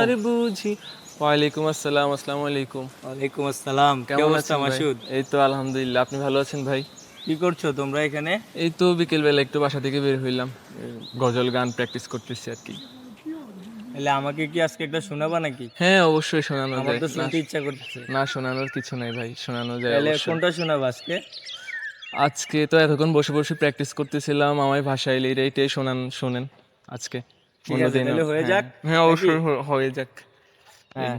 আর বুঝি ওয়ালাইকুম আসসালাম আসসালামু আলাইকুম ওয়ালাইকুম আসসালাম কেমন আছেন মাসুদ? এই তো আলহামদুলিল্লাহ আপনি ভালো আছেন ভাই? কি করছ তোমরা এখানে? এই তো বিকেল বেলা একটু বাসা থেকে বের হইলাম। গজল গান প্র্যাকটিস করতেছি আর কি। তাহলে আমাকে কি আজকে একটা শোনাবা নাকি? হ্যাঁ অবশ্যই শোনানো আমার তো শুনতে ইচ্ছা করতেছে। না শোনানোর কিছু নাই ভাই শোনানো যায় তাহলে কোনটা শোনাবা আজকে? আজকে তো এতক্ষণ বসে বসে প্র্যাকটিস করতেছিলাম আমায় ভাষায় এলে এটাই শোনান শোনেন আজকে। ঠিক আছে, অন্যদিনও- তাহলে হয়ে হ্যাঁ। যাক? হ্যাঁ অবশ্যই হয়ে যাক হ্যাঁ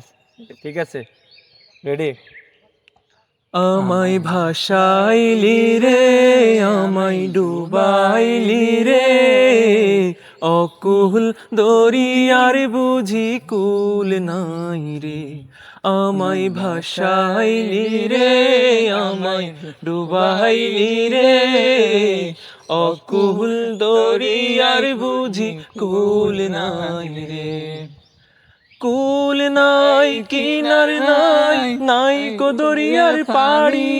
ঠিক আছে রেডি আমায় ভাসাইলি রে আমায় ডুবাইলি রে অকুল দরিয়ার বুঝি কুল নাই রে আমায় ভাসাইলি রে আমায় ডুবাইলি রে অকুল দরিয়ার বুঝি কুল নাই রে। কুল নাই, কিনার নাই নাই কো দরিয়ার পাড়ি।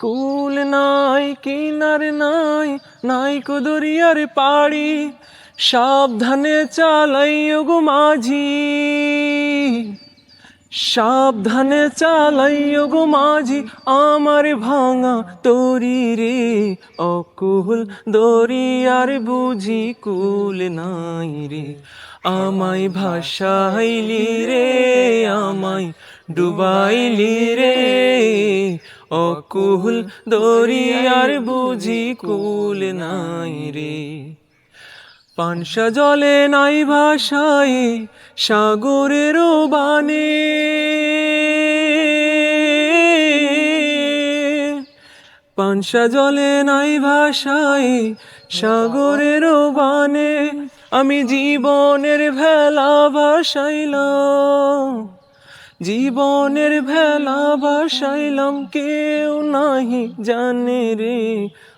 কুল নাই, কিনার নাই নাই কো দরিয়ার পাড়ি। সাবধানে চালাইও গো মাঝি। সাবধানে চালাইও গো মাঝি, আমার ভাঙা তরি রে। অকুল দরিয়ার বুঝি কুল নাই রে। আমায় ভাসাইলি রে, আমায় ডুবাইলি রে। অকুল দরিয়ার বুঝি কুল নাই রে। পানসা জলে নাই ভাষায় সাগরের বানে পানসা জলে নাই ভাষায় সাগরের বানে আমি জীবনের ভেলা ভাসাইলাম, জীবনের ভেলা ভাসাইলাম। কেউ নাহি জানে রে